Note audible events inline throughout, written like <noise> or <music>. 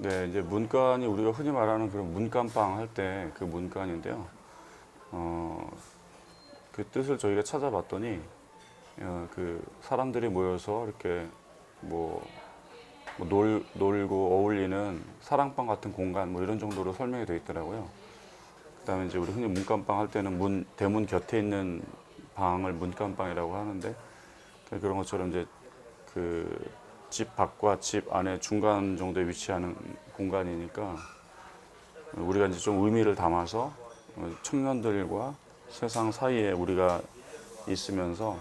이제 문간이 우리가 흔히 말하는 그런 문간방 할때 그 문간인데요. 어, 그 뜻을 저희가 찾아봤더니 어, 그 사람들이 모여서 이렇게 뭐, 뭐 놀, 놀고 어울리는 사랑방 같은 공간 뭐 이런 정도로 설명이 되어 있더라고요. 그다음에 이제 우리 흔히 문간방 할 때는 문 대문 곁에 있는 방을 문간방이라고 하는데 그런 것처럼 이제 그 집 밖과 집 안에 중간 정도에 위치하는 공간이니까 우리가 이제 좀 의미를 담아서 어, 청년들과 세상 사이에 우리가 있으면서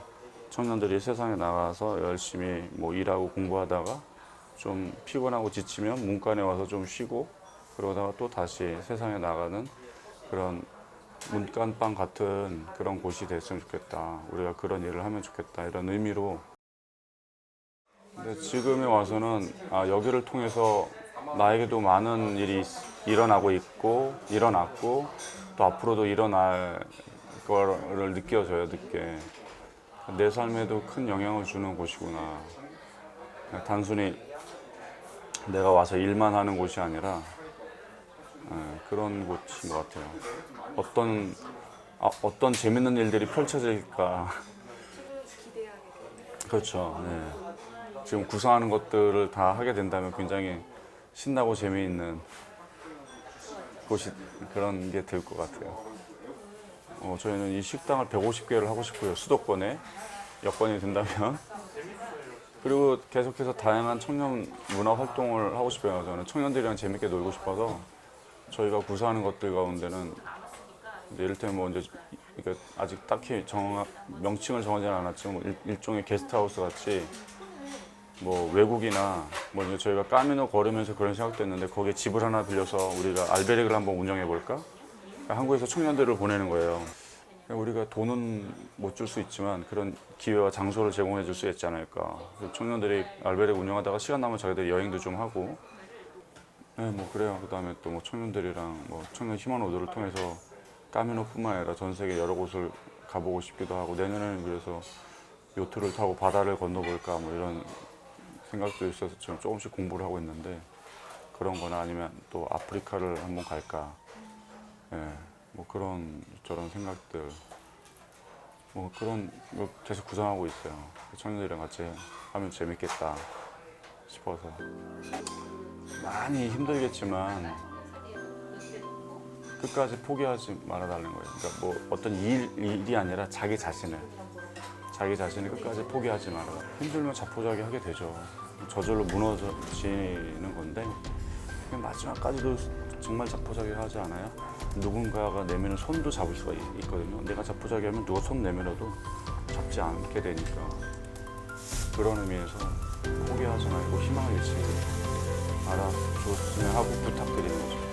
청년들이 세상에 나가서 열심히 뭐 일하고 공부하다가 좀 피곤하고 지치면 문간에 와서 좀 쉬고 그러다가 또 다시 세상에 나가는 그런 문간방 같은 그런 곳이 됐으면 좋겠다. 우리가 그런 일을 하면 좋겠다. 이런 의미로. 근데 지금에 와서는 아, 여기를 통해서 나에게도 많은 일이 있- 일어나고 있고 일어났고 또 앞으로도 일어날 거를 느껴져요. 늦게 내 삶에도 큰 영향을 주는 곳이구나. 단순히 내가 와서 일만 하는 곳이 아니라 예, 그런 곳인 것 같아요. 어떤 아, 어떤 재밌는 일들이 펼쳐질까. 그렇죠. 네. 지금 구상하는 것들을 다 하게 된다면 굉장히 신나고 재미있는 곳이 그런 게 될 것 같아요. 어, 저희는 이 식당을 150개를 하고 싶고요. 수도권에 여건이 된다면. <laughs> 그리고 계속해서 다양한 청년 문화 활동을 하고 싶어요. 저는 청년들이랑 재밌게 놀고 싶어서 저희가 구사하는 것들 가운데는 이를테면 뭐 이제 아직 딱히 정 명칭을 정하지는 않았지만 뭐 일, 일종의 게스트하우스 같이 뭐 외국이나 뭐 이제 저희가 까미노 걸으면서 그런 생각도 했는데 거기에 집을 하나 빌려서 우리가 알베르그를 한번 운영해 볼까? 한국에서 청년들을 보내는 거예요. 우리가 돈은 못 줄 수 있지만 그런 기회와 장소를 제공해 줄 수 있지 않을까. 청년들이 알베르그 운영하다가 시간 나면 자기들이 여행도 좀 하고 네, 뭐 그래요. 그다음에 또 뭐 청년들이랑 뭐 청년 희망로드를 통해서 까미노뿐만 아니라 전 세계 여러 곳을 가보고 싶기도 하고 내년에는 그래서 요트를 타고 바다를 건너볼까 뭐 이런 생각도 있어서 지금 조금씩 공부를 하고 있는데 그런 거나 아니면 또 아프리카를 한번 갈까. 예, 뭐 그런 저런 생각들. 뭐 그런 거 계속 구상하고 있어요. 청년들이랑 같이 하면 재밌겠다 싶어서. 많이 힘들겠지만 끝까지 포기하지 말아달라는 거예요. 그러니까 뭐 어떤 일, 일이 아니라 자기 자신을 자기 자신을 끝까지 포기하지 말아라. 힘들면 자포자기 하게 되죠. 저절로 무너지는 건데 마지막까지도 정말 자포자기 하지 않아요? 누군가가 내미는 손도 잡을 수가 있, 있거든요. 내가 자포자기 하면 누가 손 내밀어도 잡지 않게 되니까 그런 의미에서 포기하지 말고 희망을 잃지 알아줬으면 하고 부탁드리는 거죠.